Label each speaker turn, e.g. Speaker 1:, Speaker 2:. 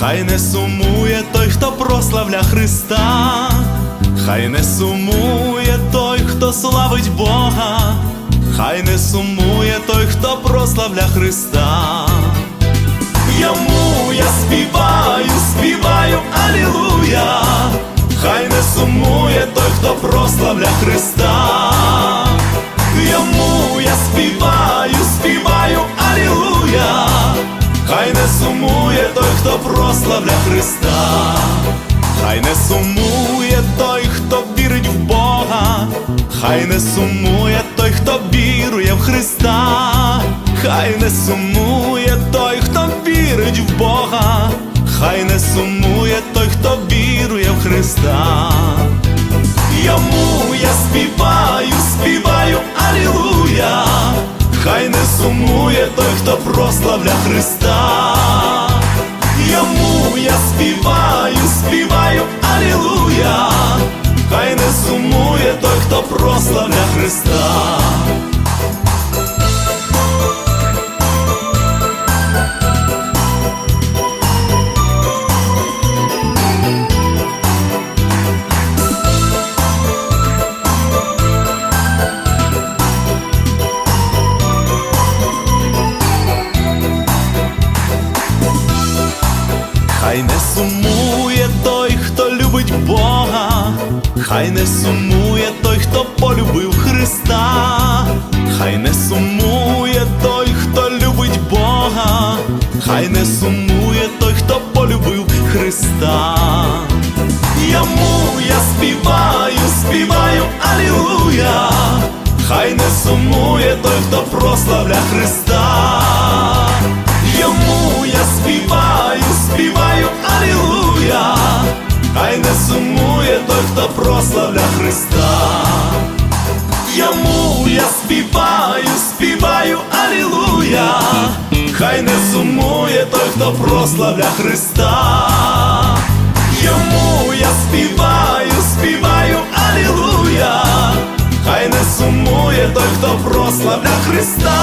Speaker 1: хай не сумує той, хто прославля Христа, хай не сумує той, хто славить Бога, хай не сумує той, хто прославля Христа. Йому я співаю, співаю, алілуя, хай не сумує той, хто прославля Христа. Йому я співаю, співаю, алілуя, хай не сумує той, хто прославля Христа, хай не сумує той, хто вірить в Бога, хай не сумує той, хто вірує в Христа, хай не сумує той, хто вірить в Бога, хай не сумує той, хто вірує в Христа. Той, хто прославля Христа. Йому я співаю, співаю, Хай не сумує той, хто любить Бога, хай не сумує той, хто полюбив Христа, хай не сумує той, хто любить Бога, хай не сумує той, хто полюбив Христа. Йому я співаю, співаю, алілуя, хай не сумує той, хто прославля Христа. Сумує той, хто прославля Христа. Йому я співаю, співаю, алілуя, хай не сумує той, хто прославля Христа. Йому я співаю, співаю, алілуя, хай не сумує той, хто прославля Христа.